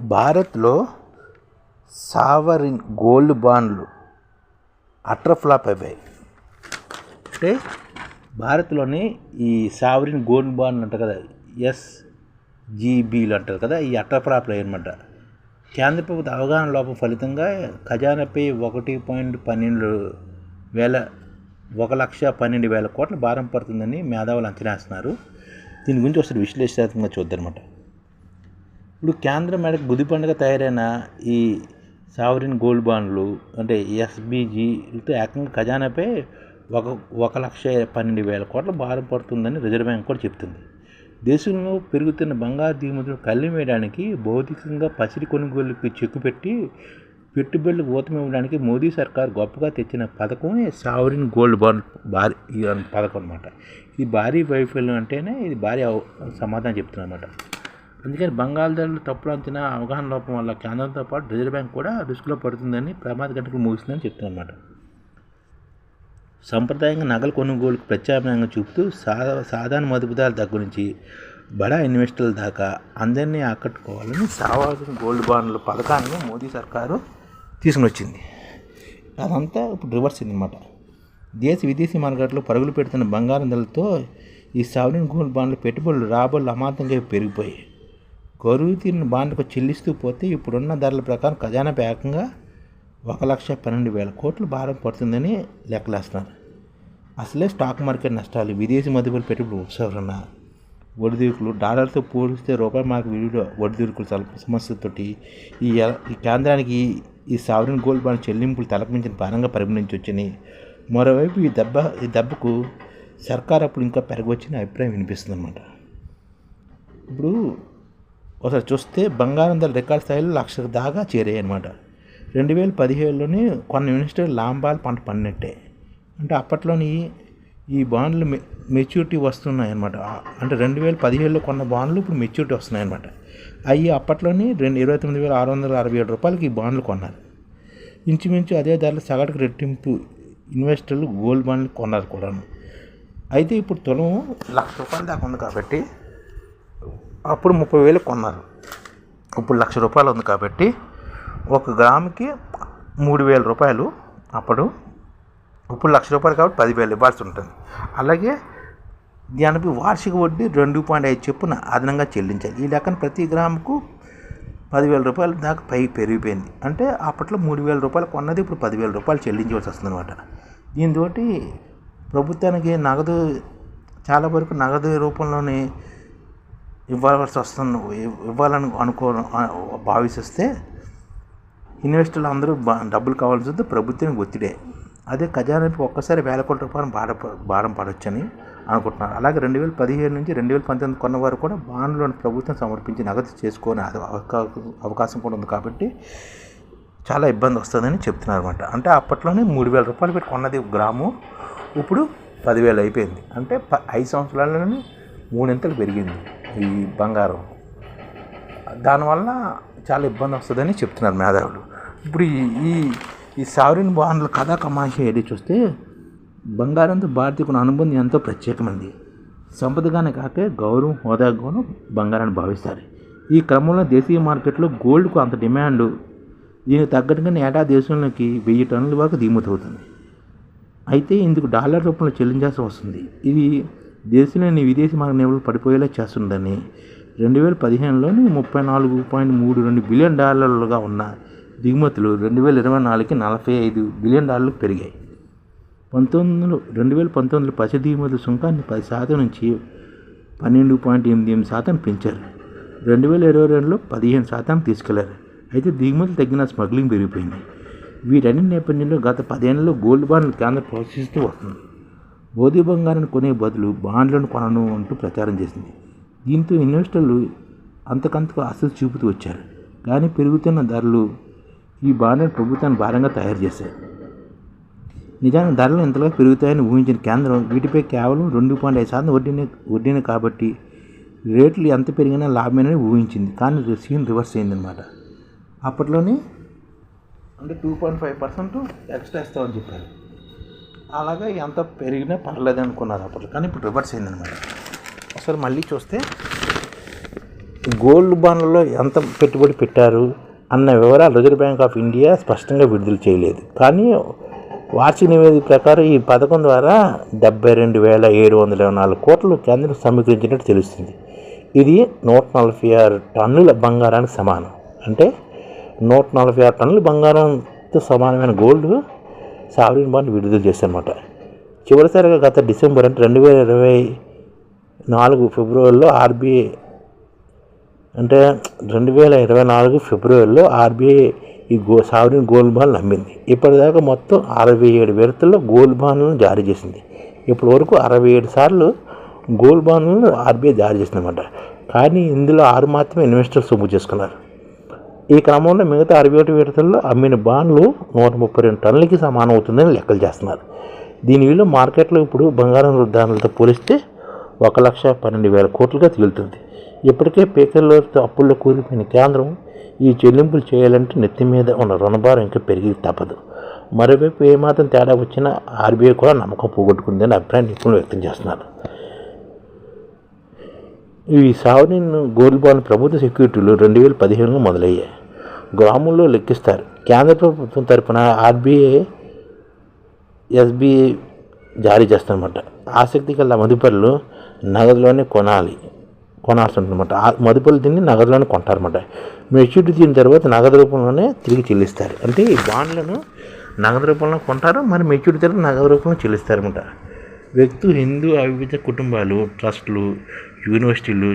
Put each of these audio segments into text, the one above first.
భారత్లో sovereign gold బాండ్లు అట్రఫ్లాప్ అయిపోయాయి. అంటే భారత్లోని ఈ సావరిన్ గోల్డ్ బాండ్లు అంటారు కదా ఎస్జీబీలు అంటారు కదా ఈ అట్రఫ్లాప్లు ఫ్లాప్లు కేంద్ర ప్రభుత్వ అవగాహన లోపం ఫలితంగా ఖజానాపై ఒకటి పాయింట్ పన్నెండు వేల ఒక లక్ష పన్నెండు వేల కోట్ల భారం పడుతుందని మేధావులు అంచనా వేస్తున్నారు. దీని గురించి ఒకసారి విశ్లేషణాత్మకంగా చూద్దనమాట ఇప్పుడు కేంద్ర మేడకు గుది పండుగ తయారైన ఈ సావరిన్ గోల్డ్ బాండ్లు అంటే ఎస్బీజీలతో ఏకంగా ఖజానాపై ఒక ఒక లక్ష పన్నెండు వేల కోట్ల భారం పడుతుందని రిజర్వ్ బ్యాంక్ కూడా చెప్తుంది. దేశంలో పెరుగుతున్న బంగారు దిగుమతులు కళ్ళి వేయడానికి భౌతికంగా పసిడి కొనుగోలుకి చెక్కు పెట్టి పెట్టుబడులకు ఊతమివ్వడానికి మోదీ సర్కార్ గొప్పగా తెచ్చిన పథకం సావరిన్ గోల్డ్ బాండ్ భారీ పథకం అనమాట ఇది భారీ వైఫల్యం అంటేనే ఇది భారీ సమాధానం చెప్తున్నమాట. అందుకని బంగాళాదారులు ధరలు అంచనా అవగాహన లోపం వల్ల కేంద్రంతో పాటు రిజర్వ్ బ్యాంక్ కూడా రిస్క్లో పడుతుందని ప్రమాద గంటకు ముగిస్తుందని చెప్తున్నమాట. సంప్రదాయంగా నగల కొనుగోలుకు ప్రత్యామ్నాయంగా చూపుతూ సాధా సాధారణ మదుపుదారుల దగ్గర నుంచి బడా ఇన్వెస్టర్ల దాకా అందరినీ ఆకట్టుకోవాలని సావాల్సిన గోల్డ్ బాండ్ల పథకాన్ని మోదీ సర్కారు తీసుకుని వచ్చింది అదంతా ఇప్పుడు రివర్స్ అనమాట దేశ విదేశీ మార్కెట్లో పరుగులు పెడుతున్న బంగారం ధరలతో ఈ సావరిన్ గోల్డ్ బాండ్ల పెట్టుబడులు రాబడులు అమాంతంగా పెరిగిపోయాయి. గరువు తీరిన బాండ్లకు చెల్లిస్తూ పోతే ఇప్పుడున్న ధరల ప్రకారం ఖజానా ఏకంగా ఒక లక్ష పన్నెండు వేల కోట్లు భారం పడుతుందని లెక్కలేస్తున్నారు. అసలే స్టాక్ మార్కెట్ నష్టాలు విదేశీ మదుపులు పెట్టుబడి ఉపసరణ ఒడిదుడుకులు డాలర్తో పోలిస్తే రూపాయి మార్కెట్ విలువలో ఒడిదుడుకులు సమస్యతోటి ఈ ఈ కేంద్రానికి ఈ సావరిన్ గోల్డ్ బాండ్ చెల్లింపులు తలపించిన భారంగా పరిగణించవచ్చని మరోవైపు ఈ దెబ్బ ఈ దెబ్బకు సర్కార్ అప్పుడు ఇంకా పెరగవచ్చని అభిప్రాయం వినిపిస్తుంది అన్నమాట ఇప్పుడు ఒకసారి చూస్తే బంగారం ధర రికార్డ్ స్థాయిలో లక్ష దాకా చేరాయి అనమాట రెండు వేల పదిహేడులోనే కొన్ని ఇన్వెస్టర్ లాంబాలు పంట పన్నెట్టే అంటే అప్పట్లోని ఈ బాండ్లు మె మెచ్యూరిటీ వస్తున్నాయి అనమాట అంటే రెండు వేల పదిహేడులో కొన్న బాండ్లు ఇప్పుడు మెచ్యూరిటీ వస్తున్నాయి అనమాట అవి అప్పట్లోని రెండు ఇరవై తొమ్మిది వేల ఆరు వందల అరవై ఏడు రూపాయలకి ఈ బాండ్లు కొన్నారు. ఇంచుమించు అదే ధరలు సగటుకు రెట్టింపు ఇన్వెస్టర్లు గోల్డ్ బాండ్లు కొన్నారు కూడాను. అయితే ఇప్పుడు తులం లక్ష రూపాయలు దాకా ఉంది కాబట్టి అప్పుడు ముప్పై వేలు కొన్నారు. ఇప్పుడు లక్ష రూపాయలు ఉంది కాబట్టి ఒక గ్రాముకి మూడు వేల రూపాయలు అప్పుడు. ఇప్పుడు లక్ష రూపాయలు కాబట్టి పదివేలు ఇవ్వాల్సి ఉంటుంది. అలాగే దానికి వార్షిక వడ్డీ రెండు పాయింట్ ఐదు చొప్పున అదనంగా చెల్లించాలి. ఈ లెక్కన ప్రతి గ్రాముకు పదివేల రూపాయలు దాకా పై పెరిగిపోయింది. అంటే అప్పట్లో మూడు వేల రూపాయలు కొన్నది ఇప్పుడు పదివేల రూపాయలు చెల్లించవలసి వస్తుంది అనమాట దీంతో ప్రభుత్వానికి నగదు చాలా వరకు నగదు రూపంలోనే ఇవ్వాల్సి వస్తుంది ఇవ్వాలని అనుకో భావిస్తే ఇన్వెస్టర్లు అందరూ బా- డబ్బులు కావాల్సి వస్తే ప్రభుత్వానికి ఒత్తిడే. అదే ఖజానాకి ఒక్కసారి వేల కోట్ల రూపాయలు భార భారం పడవచ్చని అనుకుంటున్నారు. అలాగే రెండు వేల పదిహేను నుంచి రెండు వేల పంతొమ్మిది కొన్న వారు కూడా బాండ్లను ప్రభుత్వం సమర్పించి నగదు చేసుకొని అది అవకా- అవకాశం కూడా ఉంది కాబట్టి చాలా ఇబ్బంది వస్తుందని చెప్తున్నారు అనమాట అంటే అప్పట్లోనే మూడు వేల రూపాయలు పెట్టి కొన్నది గ్రాము ఇప్పుడు పదివేలు అయిపోయింది. అంటే ప ఐదు సంవత్సరాలలోనే మూడింతలు పెరిగింది. ఈ బంగారం. దానివల్ల చాలా ఇబ్బంది వస్తుందని చెప్తున్నారు మేధావులు. ఇప్పుడు ఈ ఈ సావరిన్ బాండ్ల కథా కమాష ఏది చూస్తే బంగారంతో భారతీయుకున్న అనుబంధం ఎంతో ప్రత్యేకమైనది. సంపదగానే కాక గౌరవం హోదాగాను బంగారాన్ని భావిస్తారు. ఈ క్రమంలో దేశీయ మార్కెట్లో గోల్డ్కు అంత డిమాండ్ దీనికి తగ్గట్టుగానే ఏటా దేశంలోకి వెయ్యి టన్నుల వరకు దిగుమతి అవుతుంది. అయితే ఇందుకు డాలర్ రూపంలో చెల్లించాల్సి వస్తుంది. ఇది దేశంలోని విదేశీ మార్గ నిల్వలు పడిపోయేలా చేస్తుందని రెండు వేల పదిహేనులోని ముప్పై నాలుగు పాయింట్ మూడు రెండు బిలియన్ డాలర్లుగా ఉన్న దిగుమతులు రెండు వేల ఇరవై నాలుగుకి నలభై ఐదు బిలియన్ డాలర్లు పెరిగాయి. పంతొమ్మిదిలో రెండు వేల పంతొమ్మిదిలో పసి దిగుమతుల సుంకాన్ని పది శాతం నుంచి పన్నెండు పాయింట్ ఎనిమిది ఎనిమిది శాతం పెంచారు. రెండు వేల ఇరవై రెండులో పదిహేను శాతం తీసుకెళ్ళారు. అయితే దిగుమతులు తగ్గిన స్మగ్లింగ్ పెరిగిపోయింది. వీటన్ని నేపథ్యంలో గత పదేళ్ళలో గోల్డ్ బాండ్లు కేంద్రం ప్రోత్సహిస్తూ వస్తుంది. బోధి బంగారాన్ని కొనే బదులు బాండ్లను కొనను అంటూ ప్రచారం చేసింది. దీంతో ఇన్వెస్టర్లు అంతకంతకు ఆసక్తి చూపుతూ వచ్చారు. కానీ పెరుగుతున్న ధరలు ఈ బాండ్లను ప్రభుత్వాన్ని భారంగా తయారు చేశాయి. నిజానికి ధరలు ఇంతలో పెరుగుతాయని ఊహించిన కేంద్రం వీటిపై కేవలం రెండు పాయింట్ ఐదు శాతం వడ్డీని వడ్డీని కాబట్టి రేట్లు ఎంత పెరిగినా లాభమేనని ఊహించింది. కానీ సీన్ రివర్స్ అయిందనమాట అప్పట్లోనే అంటే two point five percent extra ఇస్తామని చెప్పారు. అలాగే ఎంత పెరిగినా పర్లేదు అనుకున్నారు అప్పట్లో. కానీ ఇప్పుడు రివర్స్ అయిందనమాట ఒకసారి మళ్ళీ చూస్తే గోల్డ్ బాండ్లలో ఎంత పెట్టుబడి పెట్టారు అన్న వివరాలు రిజర్వ్ బ్యాంక్ ఆఫ్ ఇండియా స్పష్టంగా విడుదల చేయలేదు. కానీ వార్షిక నివేదిక ప్రకారం ఈ పథకం ద్వారా డెబ్బై రెండు వేల ఏడు వందల ఇరవై నాలుగు కోట్లు కేంద్రం సమీకరించినట్టు తెలుస్తుంది. ఇది నూట నలభై ఆరు టన్నుల బంగారానికి సమానం. అంటే నూట నలభై ఆరు టన్నుల బంగారంతో సమానమైన గోల్డ్ సావరీన్ బాండ్ విడుదల చేశారన్నమాట. చివరిసారిగా గత డిసెంబర్ అంటే రెండు వేల ఇరవై నాలుగు ఫిబ్రవరిలో ఆర్బీఐ అంటే రెండు వేల ఇరవై నాలుగు ఫిబ్రవరిలో ఆర్బీఐ ఈ గో సావరిన్ గోల్డ్ బాండ్లు నమ్మింది. ఇప్పటిదాకా మొత్తం అరవై ఏడు విడతల్లో గోల్డ్ బాండ్లను జారీ చేసింది. ఇప్పటి వరకు అరవై ఏడు సార్లు గోల్డ్ బాండ్లను ఆర్బీఐ జారీ చేసిందన్నమాట. కానీ ఇందులో ఆరు మాత్రమే ఇన్వెస్టర్స్ సొమ్ము చేసుకున్నారు. ఈ క్రమంలో మిగతా అరవై ఒకటి విడతల్లో అమ్మిన బాండ్లు నూట ముప్పై రెండు టన్నులకి సమానం అవుతుందని లెక్కలు చేస్తున్నారు. దీని విలువ మార్కెట్లో ఇప్పుడు బంగారం ధరలతో పోలిస్తే ఒక లక్ష పన్నెండు వేల కోట్లుగా తేలుతుంది. ఇప్పటికే పేకల్లోతో అప్పుల్లో కూలిపోయిన కేంద్రం ఈ చెల్లింపులు చేయాలంటే నెత్తి మీద ఉన్న రుణభారం ఇంకా పెరిగి తప్పదు. మరోవైపు ఏమాత్రం తేడా వచ్చినా ఆర్బీఐ కూడా నమ్మకం పోగొట్టుకుందని అభిప్రాయం నిపుణులు వ్యక్తం చేస్తున్నారు. ఈ సావరిన్ గోల్డ్ బాండ్ ప్రభుత్వ సెక్యూరిటీలు రెండు వేల పదిహేనులో మొదలయ్యాయి. గ్రాముల్లో లెక్కిస్తారు. కేంద్ర ప్రభుత్వం తరపున ఆర్బీఐ ఎస్బీఐ జారీ చేస్తారన్నమాట ఆసక్తి గల మదుపరులు నగదులోనే కొనాలి కొనాల్సి ఉంటుందన్నమాట ఆ మదుపరులు దీన్ని నగదులోనే కొంటారన్నమాట. మెచ్యూరిటీ తీరిన తర్వాత నగదు రూపంలోనే తిరిగి చెల్లిస్తారు. అంటే ఈ బాండ్లను నగదు రూపంలో కొంటారు మరి మెచ్యూరిటీ తర్వాత నగదు రూపంలో చెల్లిస్తారన్నమాట. వ్యక్తులు హిందూ అవివిధ కుటుంబాలు ట్రస్టులు యూనివర్సిటీలు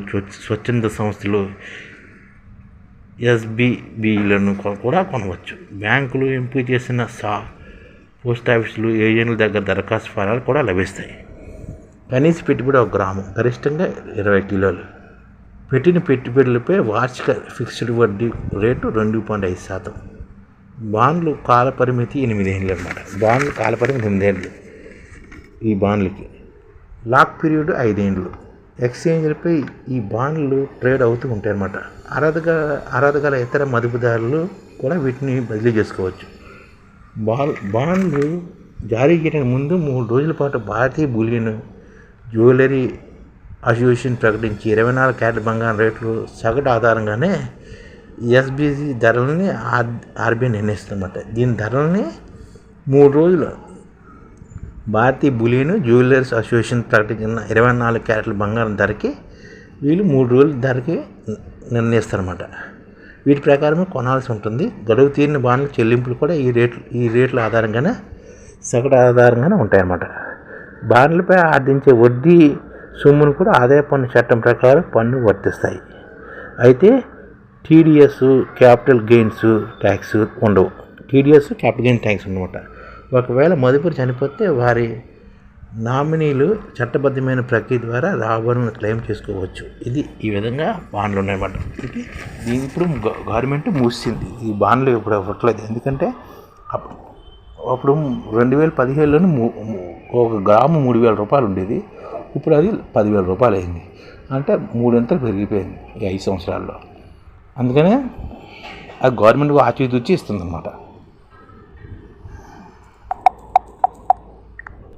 స్వచ్ఛంద సంస్థలు ఎస్బిబిలను కూడా కొనవచ్చు. బ్యాంకులు ఎంపిక చేసిన సా పోస్ట్ ఆఫీసులు ఏజెంట్ల దగ్గర దరఖాస్తు ఫారాలు కూడా లభిస్తాయి. కనీస పెట్టుబడి ఒక గ్రామం గరిష్టంగా ఇరవై కిలోలు. పెట్టిన పెట్టుబడులపై వార్షిక ఫిక్స్డ్ వడ్డీ రేటు రెండు పాయింట్ ఐదు శాతం. బాండ్లు కాల పరిమితి ఎనిమిదేళ్ళు అనమాట బాండ్లు కాల పరిమితి ఎనిమిదేళ్ళు ఈ బాండ్లకి. లాక్ పీరియడ్ ఐదేండ్లు ఎక్స్చేంజ్లపై ఈ బాండ్లు ట్రేడ్ అవుతూ ఉంటాయి అన్నమాట అర్హతగా అర్హత గల ఇతర మదుపుదారులు కూడా వీటిని బదిలీ చేసుకోవచ్చు. బాల్ బాండ్లు జారీ చేయడానికి ముందు మూడు రోజుల పాటు భారతీయ బులియన్ జ్యువెలరీ అసోసియేషన్ ప్రకటించి ఇరవై నాలుగు క్యారెట్ బంగారం రేట్లు సగటు ఆధారంగానే ఎస్బీసీ ధరలని ఆర్ ఆర్బీఐ నిర్ణయిస్తుందన్నమాట. దీని ధరలని మూడు రోజులు భారతీయ బులియన్ జ్యువెలర్స్ అసోసియేషన్ ప్రకటించిన ఇరవై నాలుగు క్యారెట్ల బంగారం ధరకి వీళ్ళు మూడు రోజుల ధరకి నిర్ణయిస్తారన్నమాట. వీటి ప్రకారమే కొనాల్సి ఉంటుంది. గడువు తీరిన బాండ్ల చెల్లింపులు కూడా ఈ రేట్లు ఈ రేట్ల ఆధారంగానే సగటు ఆధారంగానే ఉంటాయన్నమాట. బాండ్లపై ఆర్జించే వడ్డీ సొమ్మును కూడా ఆదాయ పన్ను చట్టం ప్రకారం పన్ను వర్తిస్తాయి. అయితే టీడీఎస్ క్యాపిటల్ గెయిన్స్ ట్యాక్స్ ఉండవు. టీడీఎస్ క్యాపిటల్ గెయిన్ ట్యాక్స్ అనమాట ఒకవేళ మదుపులు చనిపోతే వారి నామినీలు చట్టబద్ధమైన ప్రక్రియ ద్వారా రాబడులను క్లెయిమ్ చేసుకోవచ్చు. ఇది ఈ విధంగా బాండ్లు ఉన్నాయన్నమాట. ఇది దీని ఇప్పుడు గ- గవర్నమెంట్ మూసింది. ఈ బాండ్లు ఇప్పుడు ఇవ్వట్లేదు ఎందుకంటే అప్పుడు అప్పుడు రెండు వేల పదిహేడులోనే మూ- ఒక గ్రాము మూడు వేల రూపాయలు ఉండేది. ఇప్పుడు అది పదివేల రూపాయలు అయింది. అంటే మూడింతలు పెరిగిపోయింది ఈ ఐదు సంవత్సరాల్లో. అందుకనే అది గవర్నమెంట్ ఆచితూచి ఇస్తుందన్నమాట.